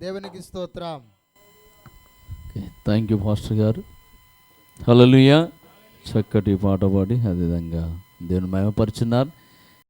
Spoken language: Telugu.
దేవునికి స్తోత్రం. థ్యాంక్ యూ మాస్టర్ గారు. హలో చక్కటి పాట పాడి అదేవిధంగా దేవుని మయమపరుచున్నారు